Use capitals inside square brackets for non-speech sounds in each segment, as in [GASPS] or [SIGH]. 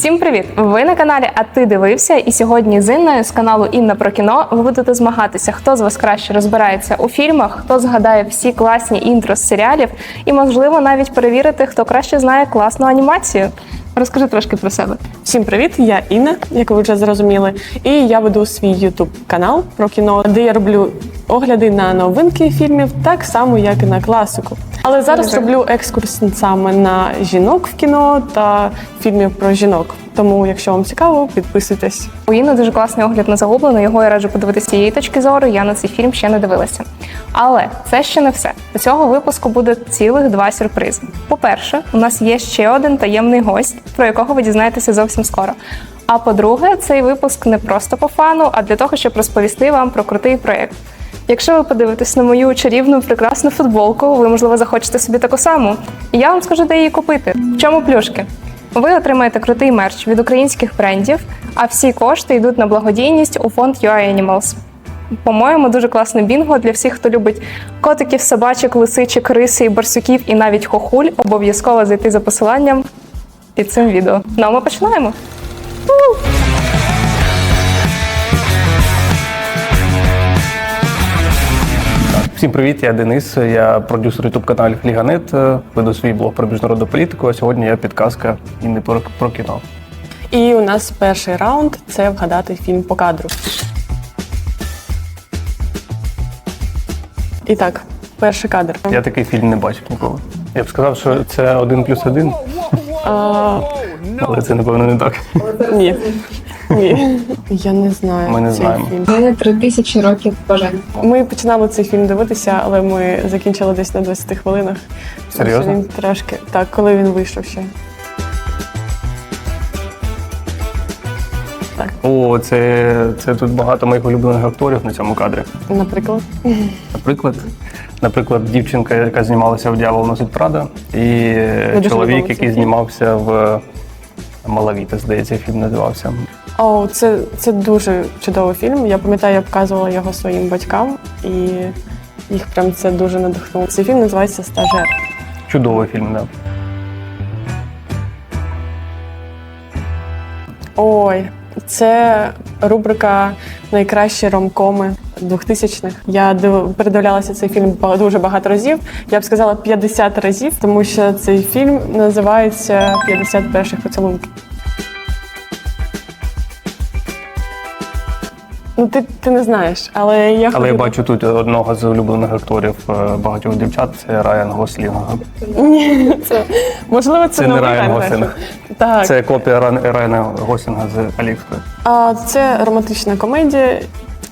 Всім привіт! Ви на каналі А ти дивився? І сьогодні з Інною з каналу Інна про кіно ви будете змагатися, хто з вас краще розбирається у фільмах, хто згадає всі класні інтро з серіалів, і можливо навіть перевірити, хто краще знає класну анімацію. Розкажи трошки про себе. Всім привіт! Я Інна, як ви вже зрозуміли, і я веду свій ютуб канал про кіно, де я роблю огляди на новинки фільмів, так само як і на класику. Але зараз роблю екскурс саме на жінок в кіно та фільмів про жінок. Тому, якщо вам цікаво, підписуйтесь. У Інни дуже класний огляд на загублену. Його я раджу подивитися її точки зору. Я на цей фільм ще не дивилася. Але це ще не все. До цього випуску буде цілих два сюрпризи. По-перше, у нас є ще один таємний гость, про якого ви дізнаєтеся зовсім скоро. А по-друге, цей випуск не просто по фану, а для того, щоб розповісти вам про крутий проєкт. Якщо ви подивитесь на мою чарівну прекрасну футболку, ви можливо захочете собі таку саму. І я вам скажу, де її купити. В чому плюшки? Ви отримаєте крутий мерч від українських брендів, а всі кошти йдуть на благодійність у фонд UI Animals. По-моєму, дуже класне бінго для всіх, хто любить котиків, собачок, лисичок, риси, барсуків і навіть хохуль. Обов'язково зайти за посиланням під цим відео. Ну а ми починаємо. Всім привіт, я Денис. Я продюсер ютуб каналів Ліганет. е, Веду свій блог про міжнародну політику. А сьогодні я підказка і не про, про кіно. І у нас перший раунд це вгадати фільм по кадру. І так, перший кадр. Я такий фільм не бачив ніколи. Я б сказав, що це один плюс один, але це напевно не так. ні. Ні. Я не знаю. Ми не цей знаємо. фільм. У мене три тисячі років бажань. Ми починали цей фільм дивитися, але ми закінчили десь на 20 хвилинах. Тому що Серйозно? Він трошки так, коли він вийшов ще. Так, О, це, це тут багато моїх улюблених акторів на цьому кадрі. наприклад. Наприклад, наприклад, дівчинка, яка знімалася в Дявол носить Прада, і дуже чоловік, любила цей який фільм. знімався в Малавіта, здається, фільм називався. О, це, це дуже чудовий фільм. Я пам'ятаю, я показувала його своїм батькам, і їх прям це дуже надихнуло. Цей фільм називається Стажер. Чудовий фільм, да. Ой, це рубрика Найкращі ромкоми 2000-х. Я див... передивлялася цей фільм дуже багато разів. Я б сказала 50 разів, тому що цей фільм називається «50 перших поцілунків. Ну, ти, ти не знаєш, але я Але я хотіла- бачу тут одного з улюблених акторів е, багатьох дівчат, це Райан Гослінг. Ні, це можливо це, Це не Райан Райан Гослінг. Так, Це копія Ран- Райана Гослінга з Алікспрес. А це романтична комедія.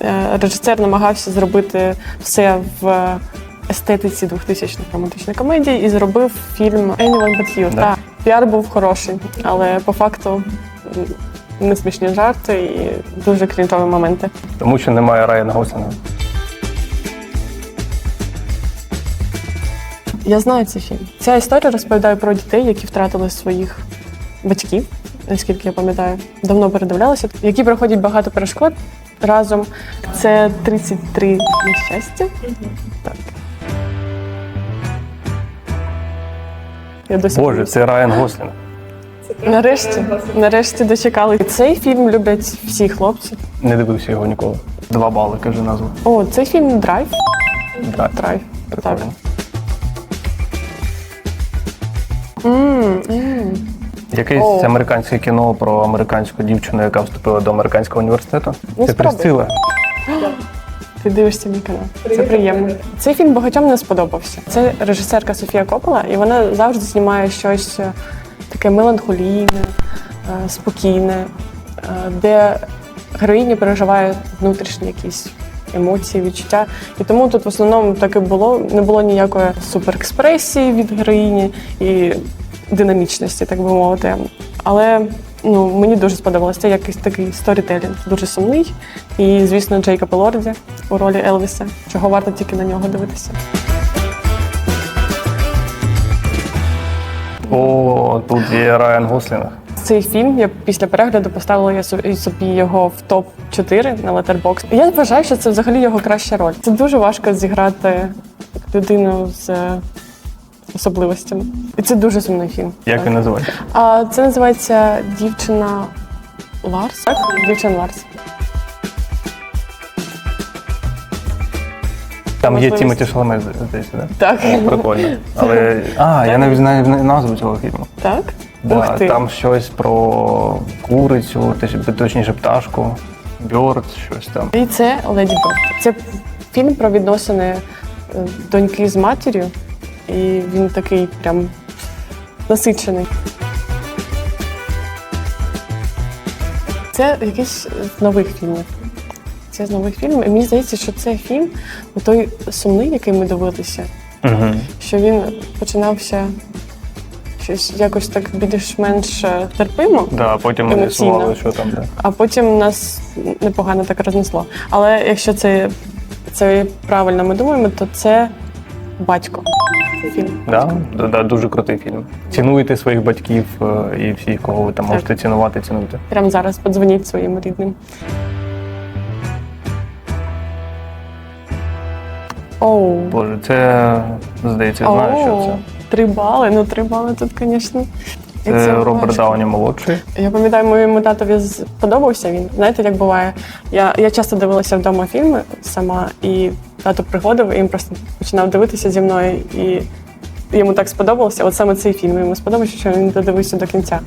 Е, Режисер намагався зробити все в естетиці 2000-х романтичної комедії і зробив фільм Anyone But You. Да. Так, піар був хороший, але по факту м, не смішні жарти і дуже крінжові моменти. Тому що немає Райана Гослінга. Я знаю цей фільм. Ця історія розповідає про дітей, які втратили своїх батьків, наскільки я пам'ятаю. Давно передивлялася, які проходять багато перешкод разом. Це 33 нещастя. Так. Я досі Боже, це Райан Гослінг. Нарешті, нарешті дочекали. Цей фільм люблять всі хлопці. Не дивився його ніколи. Два бали, каже назва. О, цей фільм Драйв. Так, Драйв. Так. прикольно. М, м. Якесь О. американське кіно про американську дівчину, яка вступила до американського університету. Ну, це спробуй. Присцила. [GASPS] Ти дивишся мій канал. Це приємно. Цей фільм багатьом не сподобався. Це режисерка Софія Коппола, і вона завжди знімає щось е, таке меланхолійне, е, спокійне, е, де героїня переживає внутрішні якісь емоції, відчуття. І тому тут в основному так і було. Не було ніякої суперекспресії від героїні і динамічності, так би мовити. Але ну, мені дуже сподобалося. Якийсь такий сторітелінг, дуже сумний. І, звісно, Джейкоб Елорді у ролі Елвіса, чого варто тільки на нього дивитися. О, тут є Райан Гослінг. Цей фільм я після перегляду поставила я собі- його в топ 4 на Letterboxd. Я вважаю, що це взагалі його краща роль. Це дуже важко зіграти людину з особливостями. І це дуже сумний фільм. Як Так. він називається? А це називається Дівчина Ларс. Так? Дівчина Ларс. Там є Можливість. Тімоті Шаламет, здається, да? Так. О, Прикольно. Але. А, я навіть знаю назву цього фільму. Так? Да, Ух ти. там щось про курицю, точ- точніше пташку, бьорд, щось там. І це Леді Баг. Це фільм про відносини е, доньки з матір'ю. І він такий прям насичений. Це якийсь з нових фільмів. Це з нових фільмів. І мені здається, що це фільм, той сумний, який ми дивилися, Угу. що він починався щось якось так більш-менш е, терпимо. Да, а потім ми з'ясували, що там. Да. а потім нас непогано так рознесло. Але якщо це, це правильно ми думаємо, то це батько. Фільм. Да? Да, да, дуже крутий фільм. Цінуйте своїх батьків е, і всіх, кого ви там Так. можете цінувати, цінуйте. Прямо зараз подзвоніть своїм рідним. Оу. Боже, це здається, я знаю, що це. Три бали. Ну, три бали тут, звісно. І Це Роберт. Дауні молодший. Я пам'ятаю, моєму татові сподобався він. Знаєте, як буває? Я, я часто дивилася вдома фільми сама, і тато приходив, і він просто починав дивитися зі мною, і йому так сподобалося. От саме цей фільм йому сподобався, що він додивився до кінця.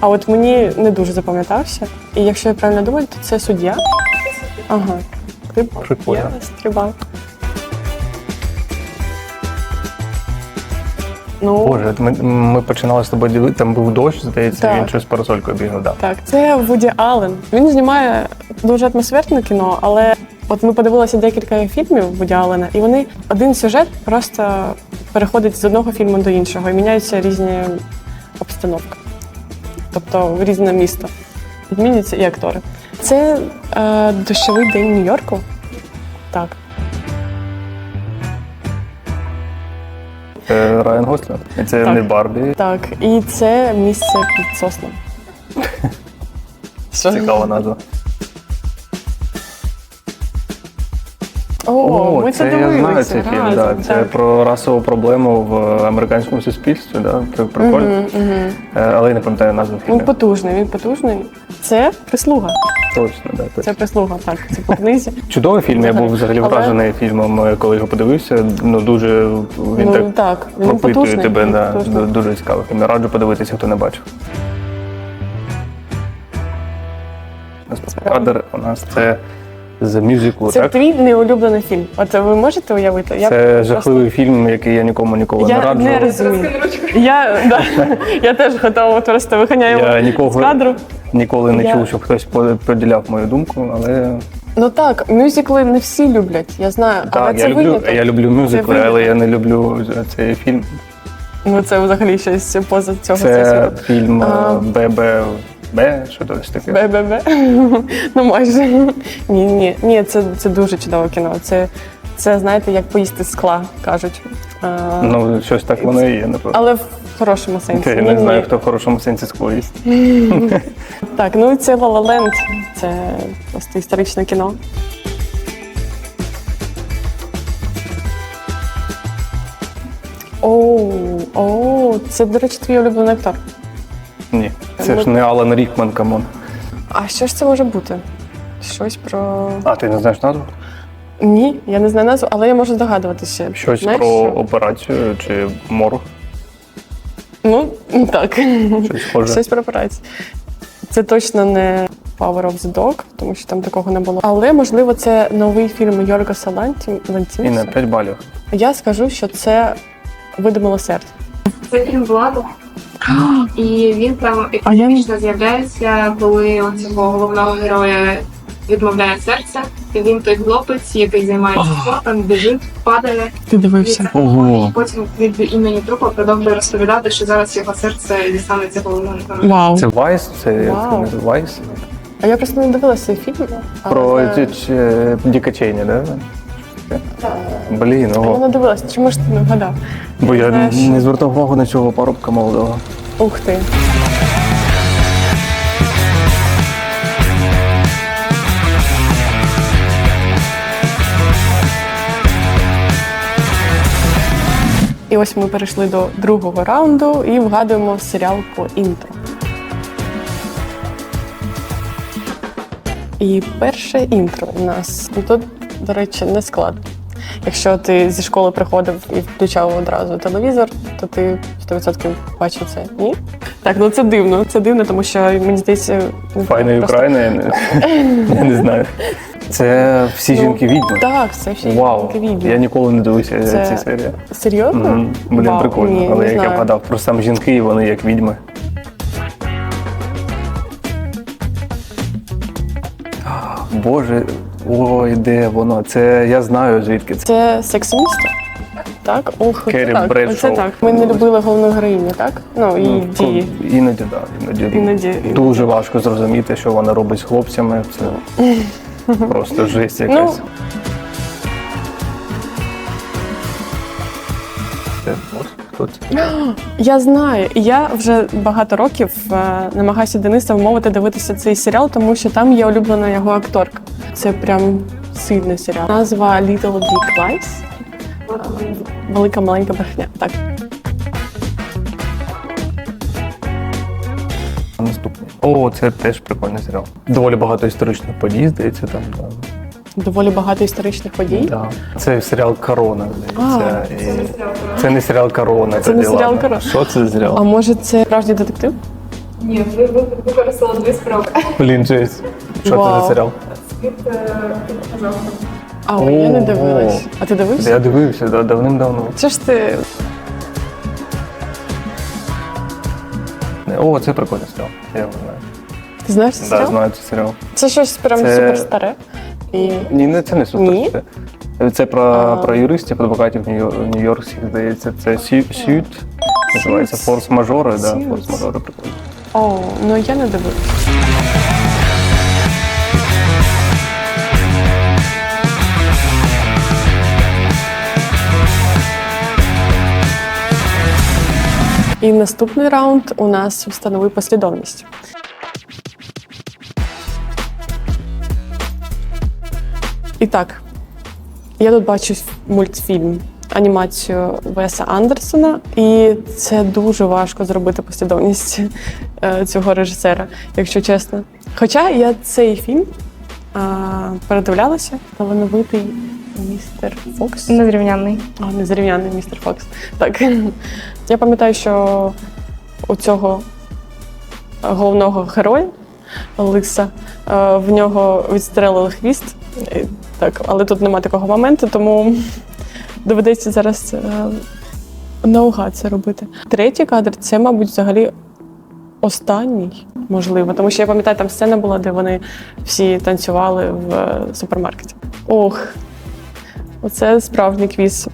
А от мені не дуже запам'ятався. І якщо я правильно думаю, то це суддя. Ага. Три бали. Ну, Боже, ми, ми починали з тобою дивити, там був дощ, здається, Так. він щось з парасолькою бігав. Да. Так, це Вуді Аллен. Він знімає дуже атмосферне кіно, але от ми подивилися декілька фільмів Вуді Аллена, і вони один сюжет просто переходить з одного фільму до іншого і міняються різні обстановки. Тобто в різне місто. Змінюються і актори. Це е, дощовий день Нью-Йорку. Так. Це Райан Гослінг. І Це Так. не Барбі. Так. І це місце під соснами. Цікава назва. О, ми це, це я дивилися. знаю цей фільм. разом, Да. Це так. про расову проблему в американському суспільстві. Да. Це прикольно. Е, Але я не пам'ятаю назву Він фільму. потужний, він потужний. Це прислуга. Точно, да, точно. Це прислуга, так. Це по книзі. Чудовий фільм. Я був взагалі Але- вражений фільмом, е, коли його подивився. Ну дуже він ну так так, він пропитує потужний. тебе. він Да. потужний. Дуже цікавий фільм. Раджу подивитися, хто не бачив. Кадр у нас це з мюзиклу, Це так? твій неулюблений фільм. От ви можете уявити? Я Це просто- жахливий фільм, який я нікому ніколи не Я раджу. не розумію. Я, да, я теж готова просто виганяю Я з кадру. ніколи не Я- чув, щоб хтось по- поділяв мою думку, але Ну так, мюзикли не всі люблять, я знаю. але так, це я люблю, виняток. я люблю мюзикли, виняток. але я не люблю цей фільм. Ну це взагалі щось поза цього Це фільм А. БББ, що то таке. Бе-бе-бе. [LAUGHS] Ну майже. Ні, ні, ні, це, це дуже чудове кіно. Це, це знаєте, як поїсти з скла, кажуть. А, Ну, щось так воно і є, напевно. Але в хорошому сенсі. Я Ні, не ні. знаю, хто в хорошому сенсі склоїсть. [LAUGHS] Так, ну і це La La Land. Це просто історичне кіно. Оу, оу, це, до речі, твій улюблений актор. Ні, це ж не Алан Рікман, камон. А що ж це може бути? Щось про. А, ти не знаєш назву? Ні, я не знаю назву, але я можу здогадуватися. Щось Знаєш, про що? операцію чи морг. Ну, так. Щось схоже. Щось про операцію. Це точно не Power of the Dog, тому що там такого не було. Але можливо, це новий фільм Йоргаса Ланті... І Лантімуса. на 5 балів. Я скажу, що це види милосердя. Це фільм Влада. І він там епічно з'являється, коли цього головного героя відмовляє серце. І він той хлопець, який займається спортом, біжить, падає. Ти дивився? Ого. І потім від імені трупа продовжує розповідати, що зараз його серце дістанеться головному герою. Вау. Це Вайс, це як це Вау. Вайс. А я просто не дивилася цей фільм. Про ці чи- Діка да? Блін, Я ого. не дивилася, чому ж ти не вгадав? Бо я Знаєш- не звертав увагу на цього парубка молодого. Ух ти. І ось ми перейшли до другого раунду і вгадуємо серіал по інтро. І перше інтро у нас. Тут, до речі, не складно. Якщо ти зі школи приходив і включав одразу телевізор, то ти 100% бачив це. Ні? Так, ну це дивно. Це дивно, тому що мені здається, ну, Файна просто- Україна, я не, [LAUGHS] я не знаю. Це всі Ну, жінки відьми. Так, це всі Вау, жінки відьми. я ніколи не дивився Це- ці серії. Серйозно? Мгм. Блін, Вау, прикольно. ні, Але не як я знаю. вгадав, просто там жінки, і вони як відьми. [GASPS] Боже, ой, де воно? Це я знаю звідки це. Це секс-місто? Так, ох, це Керрі так. Бредшоу. Так. Ми не любили головну героїню, так? Ну і Ну, дії. Іноді, так. Іноді, Іноді, іноді. Дуже важко зрозуміти, що вона робить з хлопцями. Це [LAUGHS] просто жесть Ну, якась. Це, хто? [GASPS] Я знаю, і я вже багато років е, намагаюся Дениса вмовити дивитися цей серіал, тому що там є улюблена його акторка. Це прям сильний серіал. Назва Little Big Lies. Велика маленька брехня. Так. Наступний. О, це теж прикольний серіал. Доволі багато історичних подій, здається, там. Да. Доволі багато історичних подій. Да. Це серіал Корона, здається. А, І... Це не серіал Корона. Це не тоді, серіал ладно. «Корона». Що це за А може це справжній детектив? Ні, ви використали дві спроби. Блін, жесть. Що це Вау. за серіал? Світ А, ой, я не дивилась. А ти дивився? Я дивився да, давним-давно. Це ж ти. О, це прикольний серіал. Я його знаю. Ти знаєш цей Да, серіал? знаю цей серіал. Це щось прям Це- супер старе. І Ні, не це не супер. Ні? Це, це про, А. про юристів, адвокатів нью- нью-йоркських, здається. Це сю- сют. Називається форс-мажори, да, форс-мажори прикольно. О, ну я не дивилась. І наступний раунд у нас встанови послідовність. І так, я тут бачу мультфільм, анімацію Веса Андерсона, і це дуже важко зробити послідовність е, цього режисера, якщо чесно. Хоча я цей фільм а, передивлялася, талановитий містер Фокс. Незрівнянний. А, незрівняний містер Фокс. Так. Я пам'ятаю, що у цього головного героя Лиса е, в нього відстрелили хвіст. Е, Так, але тут немає такого моменту, тому доведеться зараз е, наугад це робити. Третій кадр це, мабуть, взагалі останній, можливо, тому що я пам'ятаю, там сцена була, де вони всі танцювали в супермаркеті. Ох, Оце справжній квіз.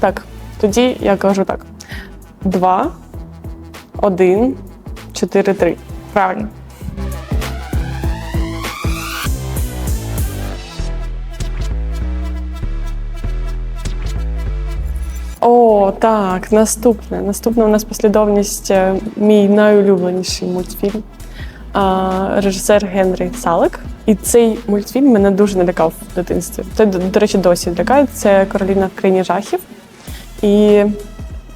Так, тоді я кажу так: два, один, чотири, три. Правильно. О, так, наступне. Наступна у нас послідовність е, мій найулюбленіший мультфільм. Режисер Генрі Салик. І цей мультфільм мене дуже налякав в дитинстві. Це, до, речі, досі лякає. Це Кароліна в країні жахів. І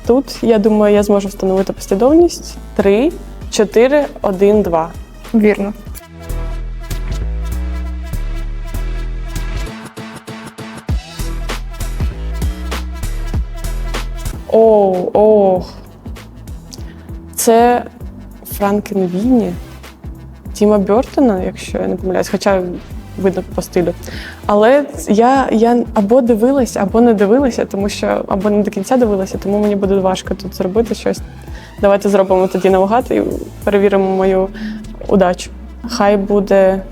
тут, я думаю, я зможу встановити послідовність. Три, чотири, один, два. Вірно. О, ох. Це Франкенвіні Тіма Бертона, якщо я не помиляюсь, хоча видно по стилю. Але я, я або дивилася, або не дивилася, тому що або не до кінця дивилася, тому мені буде важко тут зробити щось. Давайте зробимо тоді наугад і перевіримо мою удачу. Хай буде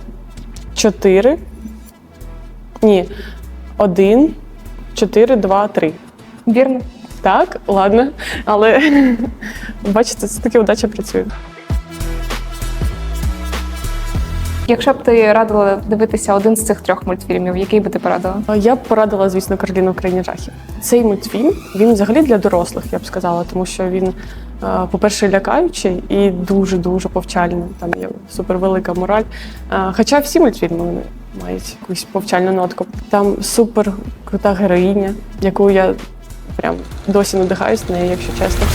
чотири. Ні, один, чотири, два, три. Вірно. Так, ладно. Але [LAUGHS] бачите, це таки удача працює. Якщо б ти радила дивитися один з цих трьох мультфільмів, який би ти порадила? Я б порадила, звісно, Кароліну в країні жахів. Цей мультфільм він взагалі для дорослих, я б сказала, тому що він, е, по-перше, лякаючий і дуже дуже повчальний. Там є супервелика мораль. Е, Хоча всі мультфільми вони мають якусь повчальну нотку. Там супер крута героїня, яку я Прям досі надихаюсь нею, якщо чесно.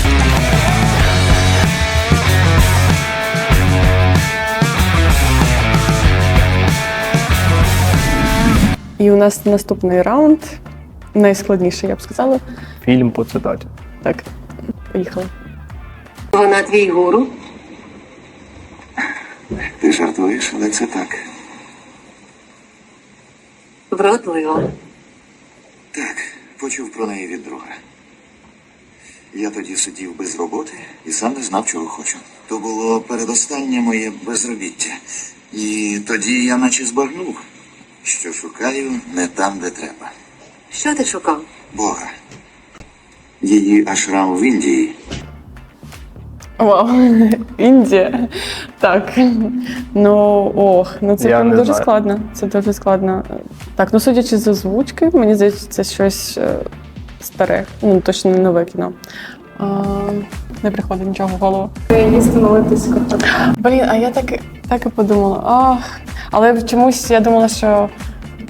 І у нас наступний раунд. Найскладніший, я б сказала. Фільм по цитаті. Так, поїхали. Вона твій гуру? Ти жартуєш, але це так. Вродливо. Так, почув про неї від друга. Я тоді сидів без роботи і сам не знав, чого хочу. То було передостаннє моє безробіття. І тоді я наче збагнув, що шукаю не там, де треба. Що ти шукав? Бога. Її ашрам в Індії Вау, [LAUGHS] Індія. Так. Ну ох, ну це Я прям не дуже знаю. складно. Це дуже складно. Так, ну судячи з озвучки, мені здається, це щось е, старе. Ну, точно не нове кіно. А, не приходить нічого в голову. Молитись картоплю. Блін, а я так, так і подумала. Ах, але чомусь я думала, що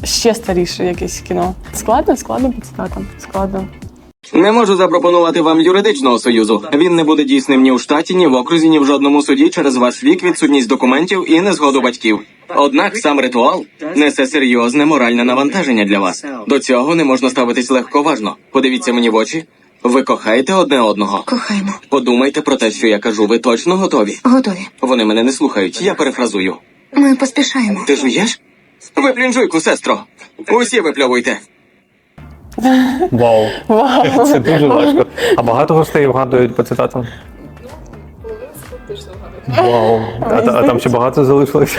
ще старіше якесь кіно. Складно, складно по цитатам. Складно. Не можу запропонувати вам юридичного союзу. Він не буде дійсним ні у штаті, ні в окрузі, ні в жодному суді через ваш вік, відсутність документів і незгоду батьків. Однак сам ритуал несе серйозне моральне навантаження для вас. До цього не можна ставитись легковажно. Подивіться мені в очі. Ви кохаєте одне одного. Кохаємо. Подумайте про те, що я кажу. Ви точно готові? Готові. Вони мене не слухають. Я перефразую. Ми поспішаємо. Ти жуєш? Виплюнь жуйку, сестро. Усі випльовуйте. Вау. Вау! Це дуже важко. А багато гостей вгадують по цитатам? Вау. А, та- а там ще багато залишилось?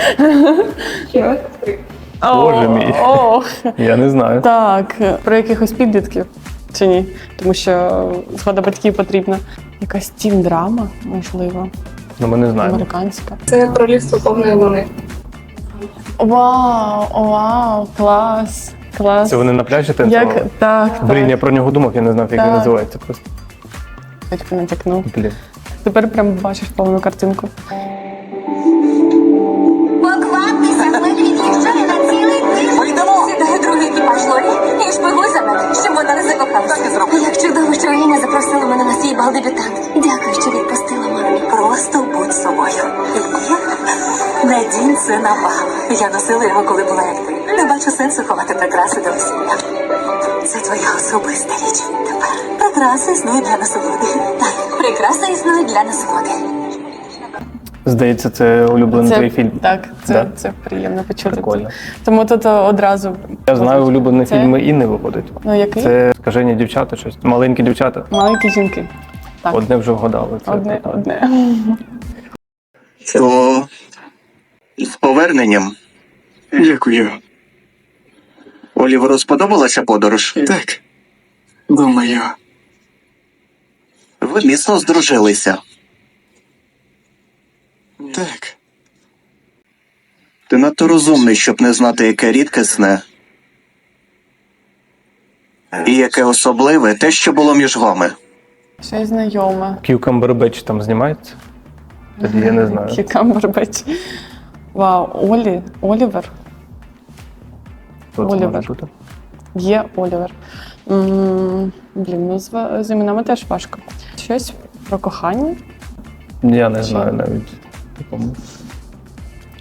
Боже мій. Ох, Я не знаю. так, про якихось підлітків чи ні? Тому що згода батьків потрібна. Якась тім-драма, можливо, Ну ми не знаємо. американська. Це королівство повної луни. Вау, вау, клас, клас. Це вони на пляжі танцювали? Як так, Блін, я про нього думав, я не знав, як він Так. називається просто. Батько натякнув. Блін. Тепер прям бачиш повну картинку. І за мене, щоб вона не закохалася. Так і. Як чудово, що Аліна запросила мене на свій бал дебютант. Дякую, що відпустила мамі. Просто будь собою. Надінь це на бал. Я носила його, коли була як ти. Не бачу сенсу ховати прикраси до весілля. Це твоя особиста річ відтепер. Прикраси існують для насолоди. Так, прикраси існують для насолоди. Здається, це улюблений твій фільм. Так, це, Да? це приємно почути. Прикольно. Тому тут одразу. Я знаю улюблені Це- фільми і не виходить. Ну, який? Це скажені дівчата, щось. Маленькі дівчата. Маленькі жінки. Так, Одне вже вгадали. Це одне, так. одне. То з поверненням. Дякую. Оліверу сподобалася подорож? Так. Думаю, Ви міцно здружилися. Так. Ти надто розумний, щоб не знати, яке рідкісне і яке особливе те, що було між вами. Щось знайоме. Кюкамбербеч там знімається? Тоді я не знаю. Кікамбербеч. Вау, Олі, Олівер. Хто це Олівер. може бути? Є Олівер. М, Блін, ну з, з іменами теж важко. Щось про кохання. Я не Чи- знаю навіть. Такому.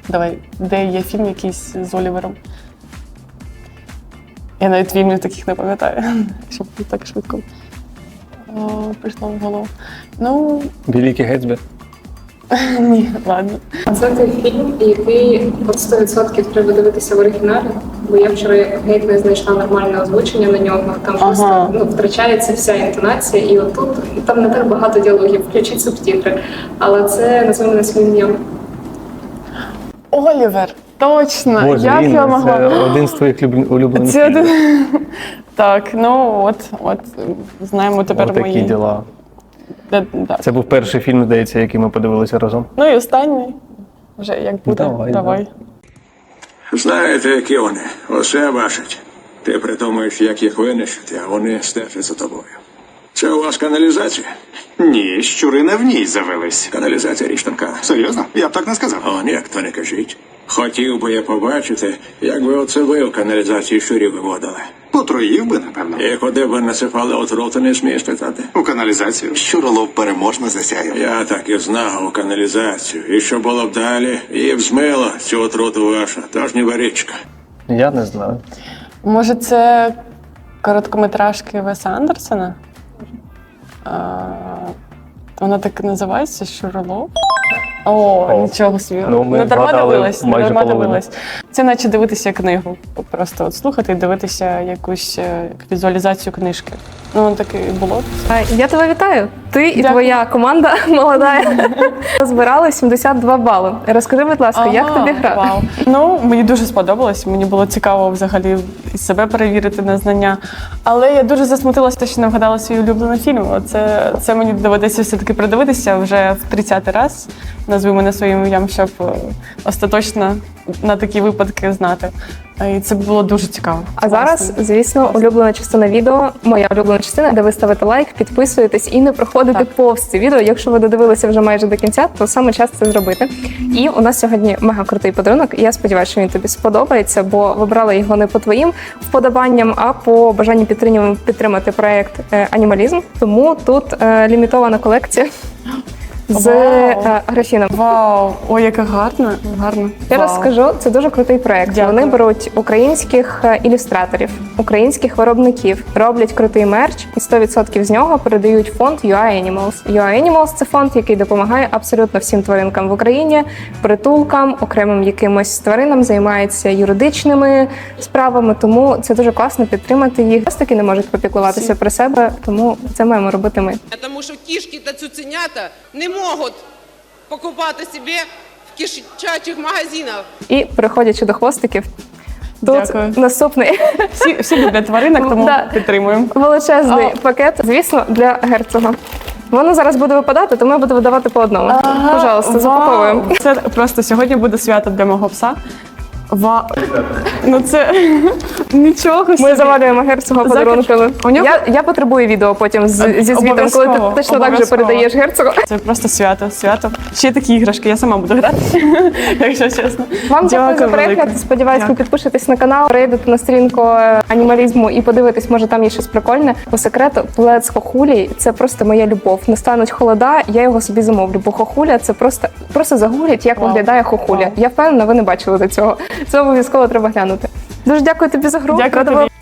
Давай, де є фільм якийсь з Олівером. Я навіть фільмів таких не пам'ятаю, [LAUGHS] щоб так швидко О, прийшло в голову. Ну, Великий Гетсбі. [LAUGHS] ні, ладно. Це той фільм, який от 100% треба дивитися в оригіналі, бо я вчора геть не знайшла нормальне озвучення на нього. Там Ага. просто ну, втрачається вся інтонація, і отут там не так багато діалогів, включіть субтитри. Але це називаємо на свій ім'я. Олівер, точно! Боже, Як Інна, я це один з твоїх улюблених Це [LAUGHS] так, ну от, от знаємо тепер Отакі мої. діла. Де- да. Це був перший фільм, здається, який ми подивилися разом. Ну і останній. Вже як буде. Давай, Давай. Знаєте, які вони? Усе бачать. Ти придумаєш, як їх винищити, а вони стежать за тобою. Це у вас каналізація? Ні, щури не в ній завелись. Каналізація річ тонка. Серйозно? Я б так не сказав. О, ні, то не кажіть. Хотів би я побачити, як ви оце ви в каналізації щурів виводили. Потроїв би, напевно. І куди б насипали отруту, не смієш питати. У каналізацію. Щуролов переможно засяяв. Я так і знав у каналізацію. І що було б далі, її б цю отруту ваша, тож ніби річка. Я не знаю. Може, це короткометражки Веса Андерсона? Вона так і називається Щуролов? О, О. нічого собі. Ну, ми не дарма вгадали дивилась, не майже дарма половину. дивилась. Це наче дивитися книгу. Просто от слухати і дивитися якусь е, візуалізацію книжки. Ну, так і було. А, Я тебе вітаю. Ти і Дякую. твоя команда [LAUGHS] молода збирали 72 бали. Розкажи, будь ласка, як Ага, тобі гра? Вау. Ну, мені дуже сподобалось. Мені було цікаво взагалі і себе перевірити на знання. Але я дуже засмутилася, що не вгадала свій улюблений фільм. Це, це мені доведеться все-таки придивитися вже в 30-й раз. Назви мене своїм ім'ям, щоб е, остаточно на такі випадки знати. Е, І це було дуже цікаво. А зараз, звісно, улюблена частина відео, моя улюблена частина, де ви ставите лайк, підписуєтесь і не проходите Так. повз це відео. Якщо ви додивилися вже майже до кінця, то саме час це зробити. І у нас сьогодні мега крутий подарунок. Я сподіваюся, що він тобі сподобається, бо вибрала його не по твоїм вподобанням, а по бажанню підтримати проект е, Анімалізм. Тому тут лімітована колекція з е, графіном. Вау! Ой, яке гарно! гарно. Я Вау. розкажу, це дуже крутий проект. Дякую. Вони беруть українських е, ілюстраторів, українських виробників, роблять крутий мерч, і 100% з нього передають фонд UA Animals. UA Animals – це фонд, який допомагає абсолютно всім тваринкам в Україні, притулкам, окремим якимось тваринам, займається юридичними справами. Тому це дуже класно підтримати їх. Ось таки не можуть попіклуватися про себе, тому це маємо робити ми. Тому що кішки та цуценята не можуть покупати себе в кишачих магазинах. І переходячи до хвостиків. Тут Дякую. наступний Всі, всі люблять тваринок, тому Да. підтримуємо. величезний А. пакет, звісно, для герцога. Воно зараз буде випадати, тому я буду видавати по одному. Пожалуйста, Вау! запаковуємо. Це просто сьогодні буде свято для мого пса. Ва... Ну це [LAUGHS] нічого собі. Ми завалюємо герцога Закид- подарунками. У нього- Я, я потребую відео потім з, зі звітом, коли ти точно так же передаєш герцогу. Це просто свято, свято. Ще такі іграшки, я сама буду грати, [LAUGHS] якщо чесно. Вам дякую за перегляд. Сподіваюсь, ви підпишетесь на канал, перейдете на сторінку е, анімалізму і подивитесь, може там є щось прикольне. По секрету, плед з хохулі це просто моя любов. Настануть холода, я його собі замовлю. Бо хохуля це просто просто загуглять, як виглядає хохуля. Я впевнена, ви не бачили до цього. Це обов'язково треба глянути. Дуже дякую тобі за гру. Дякую тобі.